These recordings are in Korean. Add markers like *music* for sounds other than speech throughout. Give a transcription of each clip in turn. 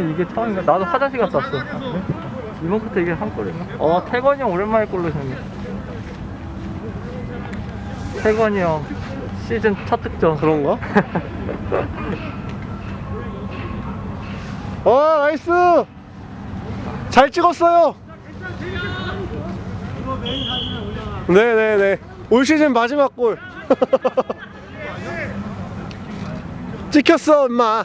이게 처음인가? 나도 화장실 갔다 왔어. 이번 컷도 이게 한 골인가? 어, 태건이 형 오랜만에 골 넣으셨네. 태건이 형 시즌 첫 득점. 그런가? 와 *laughs* 나이스 잘 찍었어요 네네네 올 시즌 마지막 골 *laughs* 찍혔어 엄마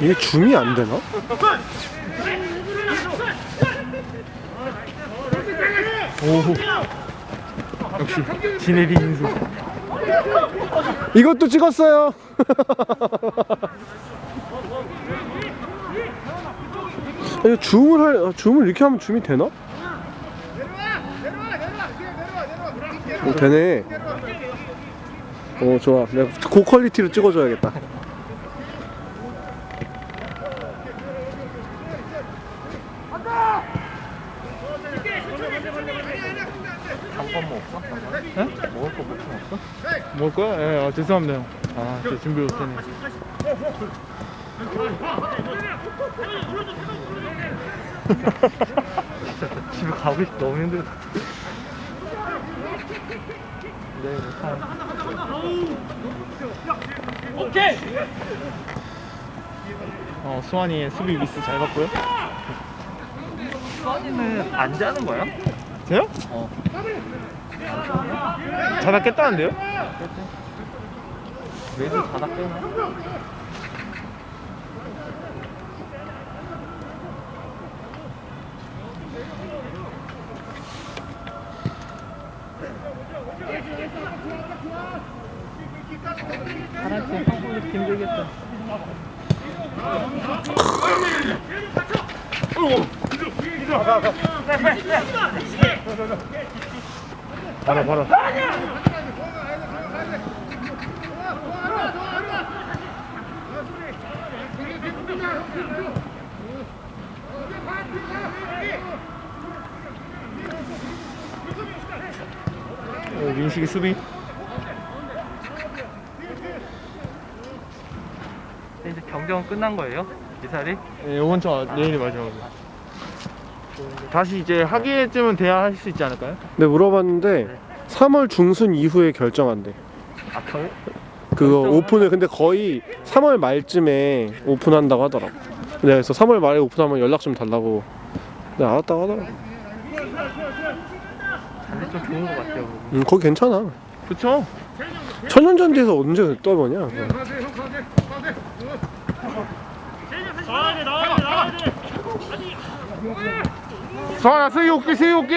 이게 줌이 안 되나? 역시 지네비 인수. 이것도 찍었어요 *laughs* 이거 줌을 할 아, 줌을 이렇게 하면 줌이 되나? 오, 되네. 오 좋아. 내가 고퀄리티로 찍어줘야겠다. 잠깐 뭐 없어? 네? 먹을 거 없어? 먹을 거야? 예, 아, 죄송합니다 형. 아, 저 준비 못했네. *laughs* 집에 가고 싶 너무 힘들다. 네, 못하 어, 수환이의 수비 미스 잘 봤고요. 수환이는 안 자는 거야? 저요? 어. 자다 깼다는데요? 매주 자다 깨나? 파란팀 한국이 힘들겠다. 봐라, 봐라. 어, 민식이 수비. 경정은 끝난 거예요? 이살이? 예, 이번 주 내일이 마지막이에요. 다시 이제 하기쯤은 돼야 할 수 있지 않을까요? 네 물어봤는데 3월 중순 이후에 결정한대. 아, 겨, 그거 결정을 오픈을 근데 거의 3월 말쯤에 오픈한다고 하더라고. 네, 그래서 3월 말에 오픈하면 연락 좀 달라고. 네 알았다고 하더라고. 자세 좀 좋은 거 같아요. 음 거기 괜찮아. 그쵸? 천연잔디에서 언제 떠보냐. 수환아, 수위 옷기, 수위 옷기!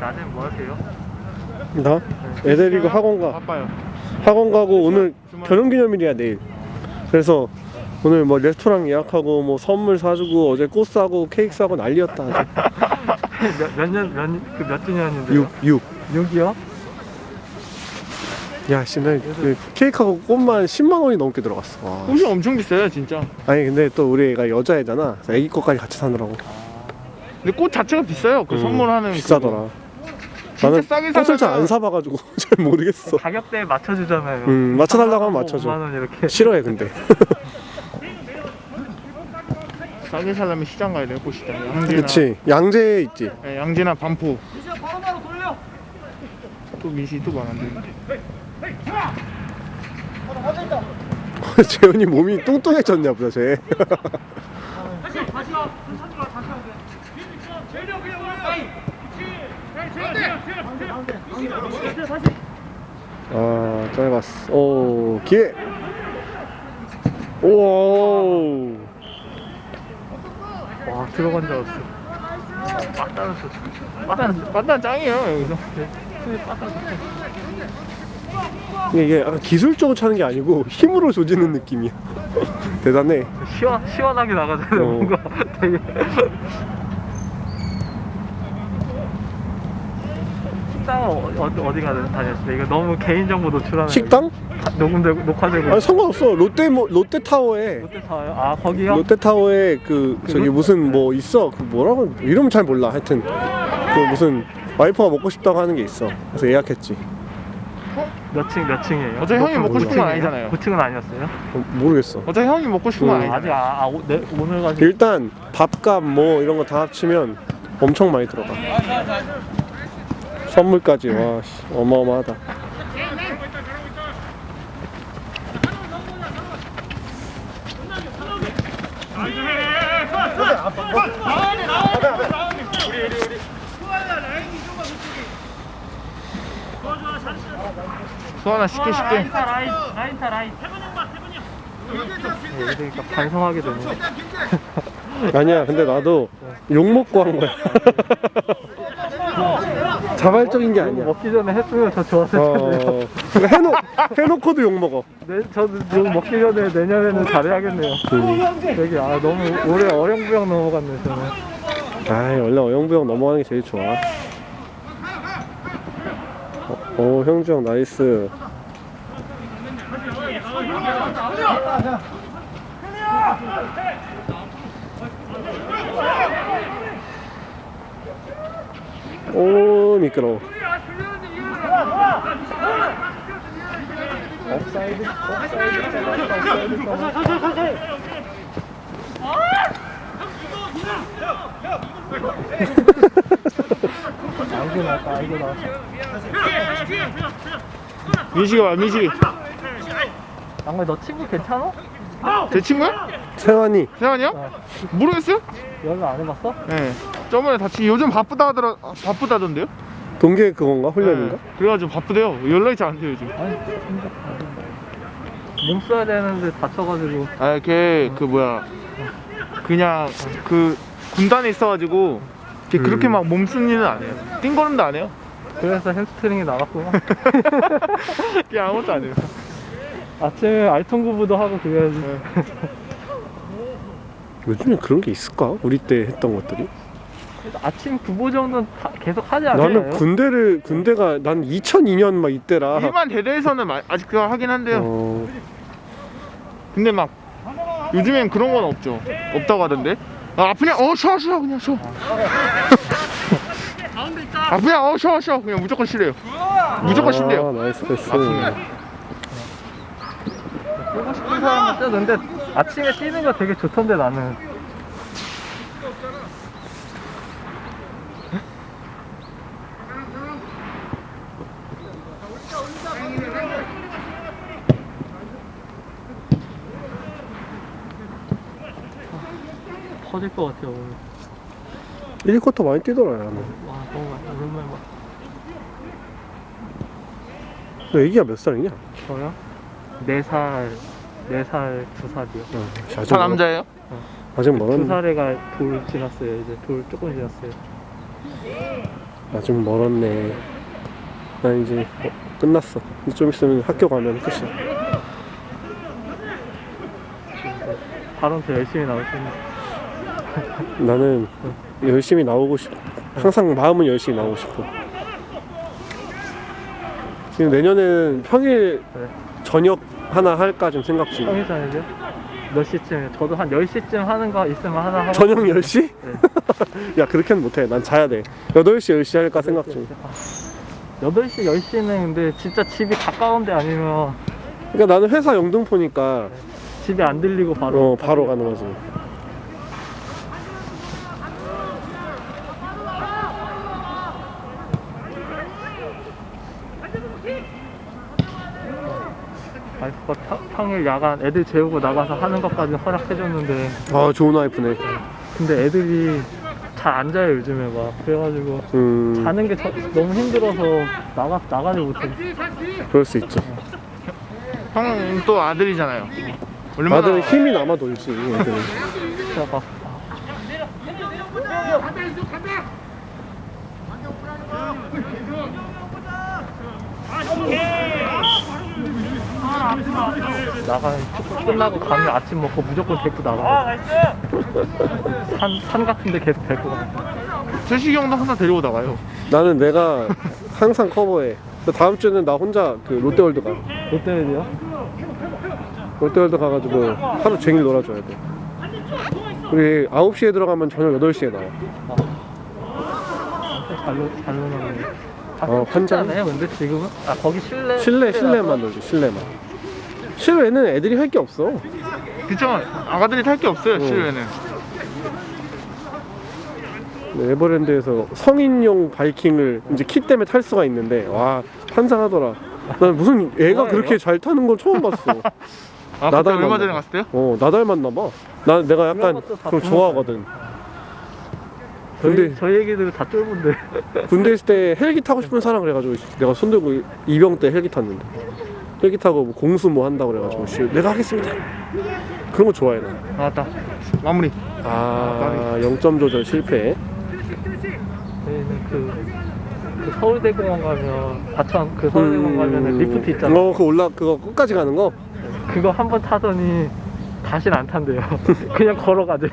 낮에 뭐 하세요? 나 애들 이고 학원 가. 바빠요. 학원 가고 오늘 주말. 결혼기념일이야 내일. 그래서 오늘 뭐 레스토랑 예약하고 뭐 선물 사주고 어제 꽃 사고 케이크 사고 난리였다 아주. *laughs* 몇 년, 몇, 그몇 주년인데요? 6 6. 6이요? 야, 씨, 나 그 케이크하고 꽃만 10만 원이 넘게 들어갔어. 와. 옷이 엄청 비싸요, 진짜. 아니 근데 또 우리 애가 여자애잖아. 그래서 애기 것까지 같이 사느라고. 근데 꽃 자체가 비싸요. 그 음, 선물하는 비싸더라. 그거. 진짜 나는 싸게 꽃을 잘 사다가- 안 사봐가지고 *laughs* 잘 모르겠어. 가격대에 맞춰주잖아요. 음, 맞춰달라고 하면 맞춰줘. 5만원 이렇게. 싫어해 근데. *laughs* 싸게 살려면 시장 가야 돼요, 꽃시장. 양지나, 그치. 양재에 있지. 예, 양지나 반포. 또 민식이 또 말안 돼. 재현이 몸이 뚱뚱해졌냐 보다 쟤. *laughs* 아 짧았어. 오 기회. 오. 와 들어간 줄 알았어. 빠따는 빠단 빠단 짱이에요 여기서. 빠따. 이게 약간 기술적으로 차는 게 아니고 힘으로 조지는 느낌이야. *laughs* 대단해. 시원 시원하게 나가잖아요. 어. 뭔가 되게. 식당 어, 어, 어디 가든 다녔어요. 이거 너무 개인 정보 노출하는. 식당? 거. 녹음되고 녹화되고. 아니 상관없어. 롯데 뭐 롯데 타워에 롯데 사와요? 아 거기요? 롯데 타워에 그 저기 롯- 무슨 뭐 있어. 그 뭐라고 이름 잘 몰라. 하여튼 그 무슨 와이프가 먹고 싶다고 하는 게 있어. 그래서 예약했지. 몇층 몇 층이에요? 어차피 형이 먹고 싶은 건 아니잖아요. 9층은 아니었어요? 어, 모르겠어. 어차피 형이 먹고 싶은 건 음. 아니야. 아직 아, 아 오, 네, 오늘 가지고 일단 밥값 뭐 이런 거 다 합치면 엄청 많이 들어가. 선물까지 와 씨, 어마어마하다. 소환아 쉽게 쉽게. 라인 라인 타 라인 여기 되니까 반성하게 되네 *laughs* 아니야, 근데 나도 욕 먹고 한 거야. *laughs* *laughs* 자발적인 게 아니야. 먹기 전에 했으면 더 좋았을 텐데요 어, 그러니까 해놓 해놓고도 욕 먹어. 네, 저도 지금 먹기 전에 내년에는 잘해야겠네요 되게 아 너무 올해 어영부영 넘어갔네 저는 아이 원래 어영부영 넘어가는 게 제일 좋아. 어, 오 형주 형 나이스. 오 미끄러워. 업사이드 업사이드 업사이드 알고 나왔다 알고 나왔어 민식이 와 민식이. 양말 너 친구 괜찮아? 제 친구야? 세환이 세환이요? 어. 모르겠어요? 연락 안 해봤어? 네. 저번에 다치 요즘 바쁘다 하더라 아, 바쁘다던데요? 동계 그건가 훈련인가? 네. 그래가지고 바쁘대요. 연락이 잘 안 돼요 요즘. 아니 진짜 몸 써야 되는데 다쳐가지고 아, 걔 그 뭐야 그냥 그 군단에 있어가지고 걔 그렇게 음. 막몸 쓰는 일은 안 해요. 띵거림도 안 해요. 그래서 햄스트링이 나갔구나 *laughs* 걔 아무것도 안 해요. 아침에 알통구부도 하고 그래야지 네. 요즘에 그런 게 있을까? 우리 때 했던 것들이? 그래도 아침 구보 정도는 다 계속 하지 않아요? 나는 군대를 군대가 난 2002년 막 이때라. 일반 대대에서는 마- 아직 그거 하긴 한데요. 어, 근데 막 요즘엔 그런 건 없죠. 없다고 하던데. 아, 아프냐? 어 쉬어 쉬어 그냥 쉬어. 아프냐? 어 쉬어 쉬어 그냥 무조건 쉬래요. 무조건 쉰대요. 아, 나이스 패스. 아프면. 뛰고 싶은 사람은 뛰는데 아침에 뛰는 거 되게 좋던데 나는 터질 것 같아요 오늘 1쿼터 많이 뛰더라 나는. 와 너무 오랜만에 봐 너 애기가 몇 살이냐? 저요? 4살 4살 2살이요 어, 멀- 남자예요? 아직 두 멀었네. 살에가 돌 지났어요 이제 돌 조금 지났어요 아직 멀었네. 난 이제 어, 끝났어. 이제 좀 있으면 학교 가면 끝이야. 발언 더 열심히 나올 텐데 나는 열심히 나오고 싶. 항상 마음은 열심히 나오고 싶어. 지금 내년에는 평일 네. 저녁 하나 할까 좀 생각 중이야. 평일전이죠? 몇 시쯤이에요? 저도 한 10시쯤 하는 거 있으면 하나 하고 저녁 10시? 네. *laughs* 야 그렇게는 못해. 난 자야 돼. 8시 10시 할까 생각 중. 8시, 10시는 근데 진짜 집이 가까운데 아니면 그러니까 나는 회사 영등포니까 집에 안 들리고 바로 어 바로 가는 거지. 와이프가 타- 평일 야간 애들 재우고 나가서 하는 것까지 허락해줬는데. 아 좋은 와이프네. 근데 애들이 잘 안 자요 요즘에 막. 그래가지고 음. 자는 게 저- 너무 힘들어서 나가 나가지 못해. 그럴 수 있죠. 형은 또 아들이잖아요. 얼마나 아들은 힘이 남아 돌지 애들은. 진짜 막 나가면 축구 끝나고 가면 아침 먹고 무조건 데리고 나가. 산, 산 같은데 계속 데리고 가. 재식이 형도 항상 데리고 나가요. 나는 내가 항상 커버해 근데 다음 주에는 나 혼자 그 롯데월드 가 롯데월드요? 롯데월드 가가지고 하루 종일 놀아줘야 돼 우리 9시에 들어가면 저녁 8시에 나와 잘로 잘로 나가네. 아, 어, 환장. 환장해요. 근데 지금은 아 거기 실내 실내 실내만 놀지 실내만 실외는 애들이 할 게 없어 그쵸? 아가들이 탈 게 없어요, 어. 실외는. 네, 에버랜드에서 성인용 바이킹을 이제 키 때문에 탈 수가 있는데 와 환장하더라 난 무슨 애가? 그렇게 잘 타는 걸 처음 봤어 *laughs* 아, 그때 나달 얼마 만나. 전에 갔을 때요? 어, 나 닮았나 봐. 나 내가 약간 것도 다. 좋아하거든. 저희, 근데 저희 애기들은 다 쫄본데 군대 있을 때 헬기 타고 싶은 사람 그래가지고 내가 손들고 이병 때 헬기 탔는데 헬기 타고 뭐 공수 뭐 한다고 그래가지고 씨, 내가 하겠습니다. 그런 거 좋아해 나. 나왔다. 마무리. 아 0점 조절 실패. 저희는 그, 그 서울대공원 가면 과천 그 서울대공원 가면 리프트 있잖아. 어, 그 올라 그거 끝까지 가는 거. 그거 한 번 타더니 다시는 안 탄대요. *laughs* 그냥 걸어가대요.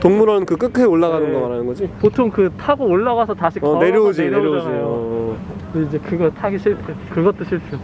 동물원 그 끝에 올라가는 네. 거 말하는 거지. 보통 그 타고 올라가서 다시 어 걸어서 내려오지 내려오지. 어. 근데 이제 그거 타기 싫대. 그것도 싫대.